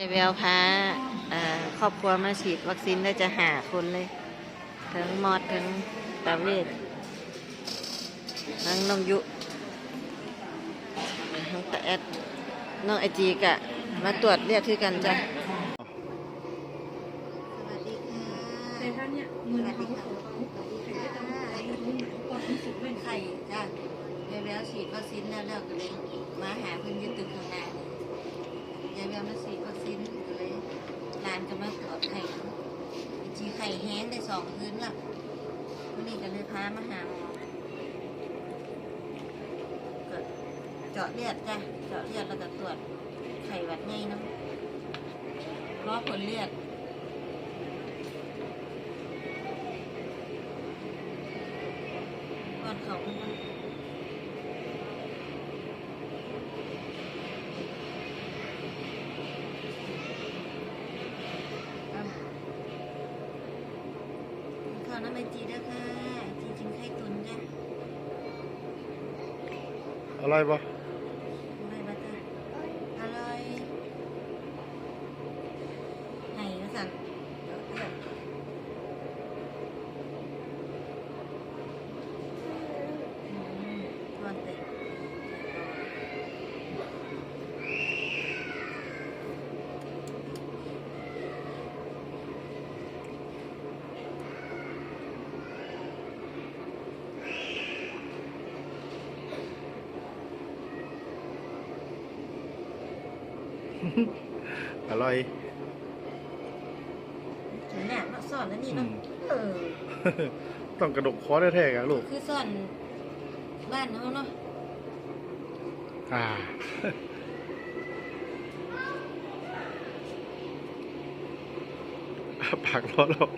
ยายแววพาครอบครัวมาฉีดวัคซีนได้จะหาคนเลย ทั้งมอดทั้งตาเวททั้งน้องยุทั้งตาแอดน้องไอจีกะ มาตรวจเรียกคือกันจ้ะสวัสดีค่ะแต่ถ้าเนี่ยมือเขาเขาใครก็ต้องใช้มือเขาก็รู้สึกไข่จ้ะยายแววฉีดวัคซีนแล้วแล้วก็เลยมาหาเพื่อนยืนตึกข้างหน้านยายแววมาฉีดวัคซีนก็เลยร้านก็มาตรวจไข่ไอจีไข่แห้งได้สองคืนละวันนี้ก็เลยพามาหาหมอก็เจาะเลือดจ้ะเจาะเลือดแล้วก็ตรวจไข่หวัดใหญ่เนาะรอผลเลือดก่อนเขาเพิ่นว่าอ้ำข้าว น้ำไอจีด้วยค่ะจริงๆไข่ตุนจ้ะอะไรปะ อะไรบ้างจ้ะอร่อยไห้ก็สั่นเดี๋ยวเลือดอืมก่อนเตะ อร่อยถึงเนี่ยมาสอนแล้วนี่อืเนาะมเออ ต้องกระดกคอแท้ๆกันลูก คือสอนบ้านเขาเนาะอ่าปากร้อนแล้ว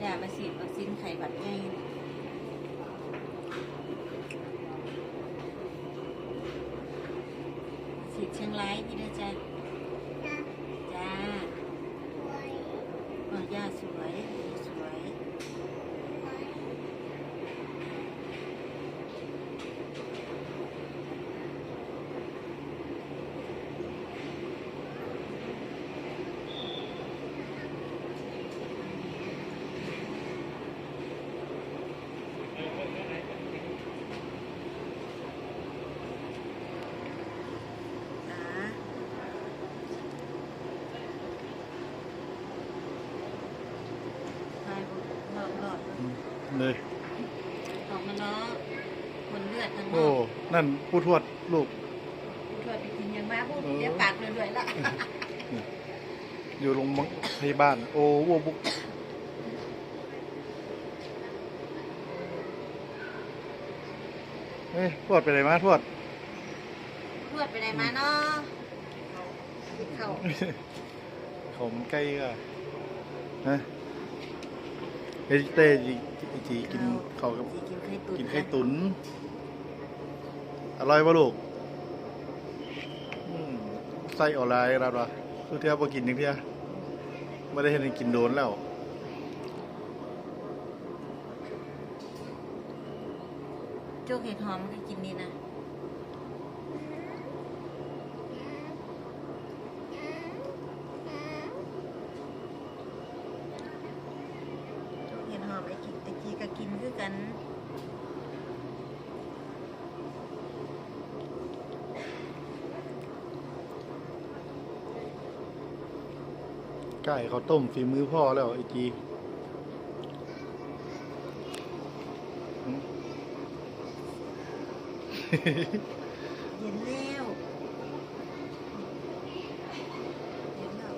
อย่ามาฉีดวัค ซีนไข้หวัดใหญ่ฉีดเชียงรายพี่เด้อจ้ะจ้าอ๋อย่าสวยสวย จ้าไปหลอดหลอด เลยออกมาเนาะคนเลือดทั้งนโอ้อกนั่นผู้ทวดลูกตรวจไปกินยังมาพูดเออเดี๋ยวปากเลยๆละอยู่โรงพยาบาล โอ้วัวบุกเฮ้ยทวดไปไหนมาทวดตรวจไปไหนมาเนาะเขาผมใกล้ก็ฮะ เฮ้ยเต้จีจีกินเขากับกินไข่ตุ๋นอร่อยป่ะลูกไส้ออนไลน์รับวะคือเที่ยวพอกินอย่างเที่ยวไม่ได้เห็นให้กินโดนแล้วโจ๊กเห็ดหอมก็กินดีนะโจ๊กเห็ดหอมไอ้กินไอ้จีก็ กินคือกัน ไก่เขาวต้มฝีมือพ่อแล้วไอจีอืมเย็นแล้วเย็นแล้ว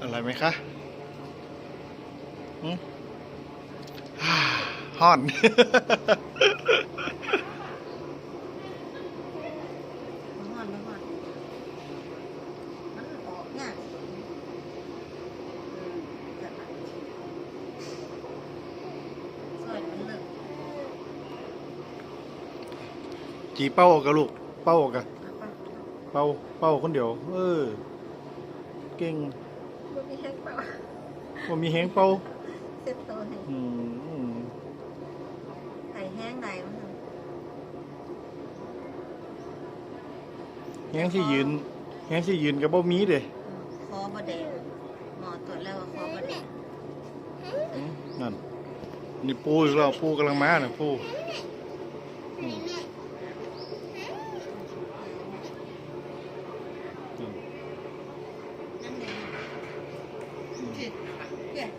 อะไรไหมคะอืม ฮ่าฮ้อนร้อนร้อนมันออกเนี่ยแบบซอยมันเลิกจีเป้าออกกับลูก เป้าออกกับเอาปะเป้า เป้าคนเดียว เออเเก่งบ่มีแฮงเปล่าบ่มีแฮงเป่า เซ็ตโตให้อืมไข่แห้งใดมันแฮงสิยืนแฮงสิยืนก็บ่มีเด้คอบ่แดงหมอตรวจแล้วว่าคอบ่แดงอืมนั่นนี่ปูอีกแล้วปูกำลังมาน่ะปูอืมอืม นั่นเอง อืม เดี๋ยว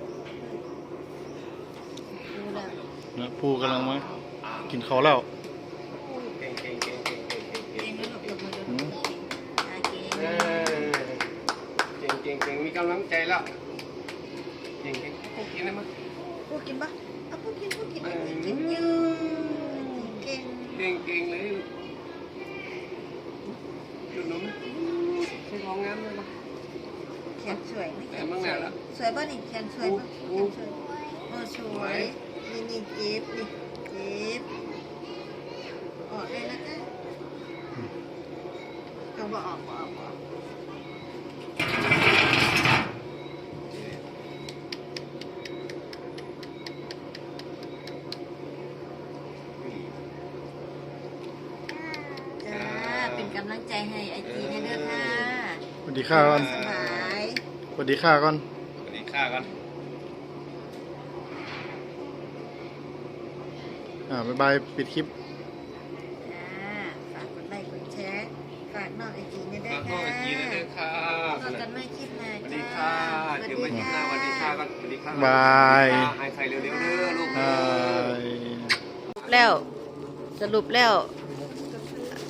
ดูแล้ว นะปูกำลังมากินข้าวแล้วเก่งเก่งเก่งเก่งเก่งเก่งเก่งแล้วลูกยกมือดูอืมอ่าเก่งเออเก่งเก่งเก่งมีกำลังใจแล้วเก่งเก่งพวกกินได้มั้ยพูดกินปะเอาพูดกินพูดกินเออกินเยอะเก่งเก่งเก่งเลยดูหนุ่มใช้ของงามเลยปะเขียนสวยไหมแต่เมื่อไหร่ล่ะสวยป่ะนี่เขียนสวยป่ะโอ้เขียนสวยโอ้สวย นี่นี่เก็บนี่เก็บออกเลยนะจ๊ะก็บอกออกบอกออกบอกออกจ้าเป็นกำลังใจให้ไอจีให้เด้อค่ะสวัสดีค่ะก่อนสบาย สวัสดีค่ะก่อน สวัสดีค่ากัน อ่าบ๊ายบายปิดคลิป จ้าฝากกดไลค์กดแชร์ฝากน้องไอจีให้เด้แล้อวก็ค่ะกินได้เลยค่ะนอนกันไม่คลิปหน้าสวัสจ้าดีค่ะ เดี๋ยวมากินหน้าสวัสดีค่ะกันสวัสดีค่ะบายให้ใครเร็วๆเด้อลูกบายแล้วสรุปแล้ว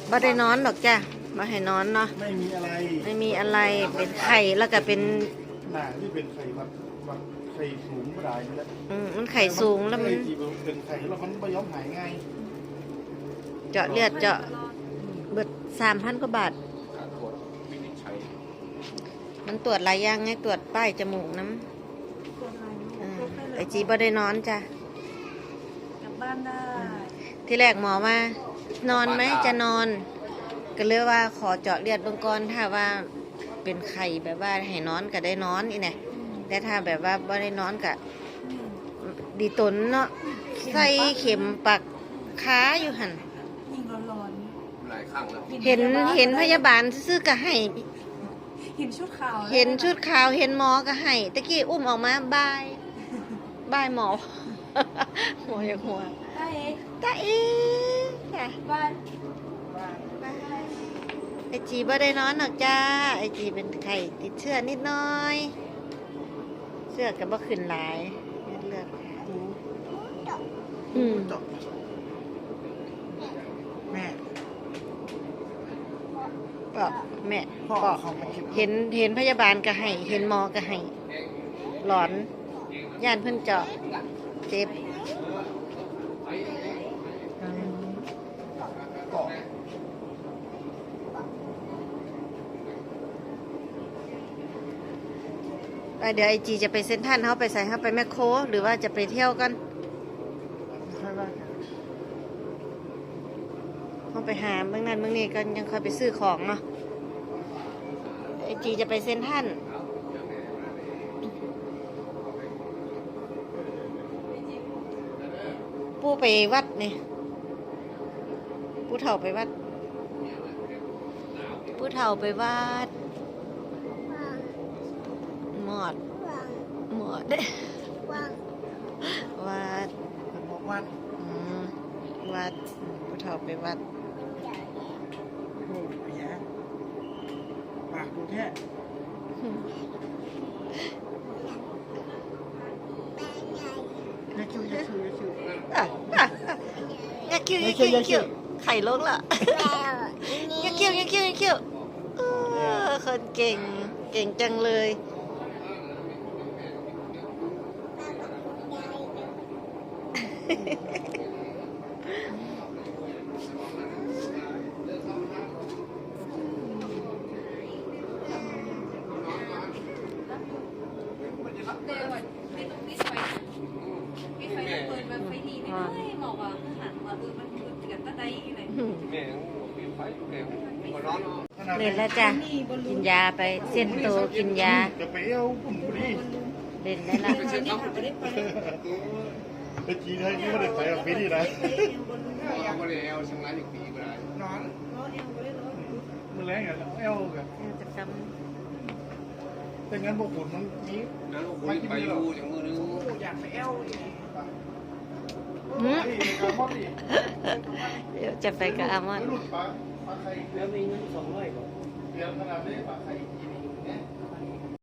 บ่ได้นอนหรอกจ้ะบ่ให้นอนเนาะไม่มีอะไรไม่มีอะไรเป็นไข่แล้วก็เป็นหน้าที่เป็นไข่วัดวัด ไข่สูงกระดายนี่แหละอืมมันไข่สูงแล้วมันไข่ที่เป็นไข่แล้วมันไม่ยอมหายง่ายเจาะเลือดเจาะเบิดสามพันกว่าบาท การตรวจวินิจฉัยมันตรวจหลายอย่างไงตรวจป้ายจมูกน้ำเออไอจีบ่ได้นอนจ้ะ กลับบ้านได้ที่แรกหมอว่า นอนไหมจะนอน ก็เลยว่าขอเจาะเลือดเบื้องก่อนถ้าว่าเป็นไข่แบบว่าให้นอนก็ได้นอนอีเนี่ย แต่ถ้าแบบว่าบ่ได้นอนก็ดีตนเนาะใส่เข็มปักขาอยู่หันยิ่งร้อนหลายครั้งแล้วๆเห็นเห็นพยาบาลซื้อๆก็ให้ เห็นชุดขาวเห็นชุดขาวเห็นหมอก็ให้ตะกี้อุ้มออกมาบายบายหมอหัวอยากหัวได้เอ๊ะตาเอ๊ะค่ะบ้านไอจีบ่ได้นอนหรอกจ้าไอจีเป็นไข่ติดเชื้อนิดหน้อย เสื้อก็บ่ขึ้นหลายเลือดอืมแม่ปอกแม่พ่อปอกเขามาคิดเห็นเห็นพยาบาลก็ให้ เห็นหมอก็ให้ หลอน ย่านเพิ่นเจาะเจ็บ เกาะ ไปเดี๋ยวไอจีจะไปเซ็นทรันเขาไปใส่เขาไปแมคโครหรือว่าจะไปเที่ยวกันเขาไปหาเมืองนั้นเมืองนี้กันยังคอยไปซื้อของเนาะไอจีจะไปเซ็นทรันปู้ไปวัดนี่ปูเฒ่าไปวัดปูเฒ่าไปวัด อดหมอดวัดผมบอกว่าอืมวัดผู้เฒ่าไปวัดโอ้ยแย่ปากดูแท้ยาคิวยาคิวยาคิวอะอะอะยักคิ้วยักคิ้วยักคิ้วไข่ลงละยักคิ้วยักคิ้วยักคิ้วเออคนเก่ง เก่งจังเลย เดี๋ยวไม่ต้องปิดไฟนะปิดไฟตึงไฟหนีไม่ได้หมอกอะหันมาตัดไดอยู่ไหนแม่งไงหัวร้อนแล้วจ้ะกินยาไปเส้นโตกินยาเรีเล่นได้วันนี้ค่ะ ไม่ได้ไปไปจีนให้นี่ไม่ได้ไปกับปีนี่นะเอาไปเลยเอาชำระอยู่ปีก็ได้นอนเพราะเอวไม่ได้ร้อยมันแรงอะเอลกันจะทแต่งั้นพวกคุณมันมีแล้วคุยไปอยู่อย่างมือนึงอยากไปเอวอีกเดี๋ยวจะไปกับอามอนหลุดปลาปลาไข่แล้วมีเงินสองร้อยกว่าเดือนขนาดนี้ปากินเนี่ย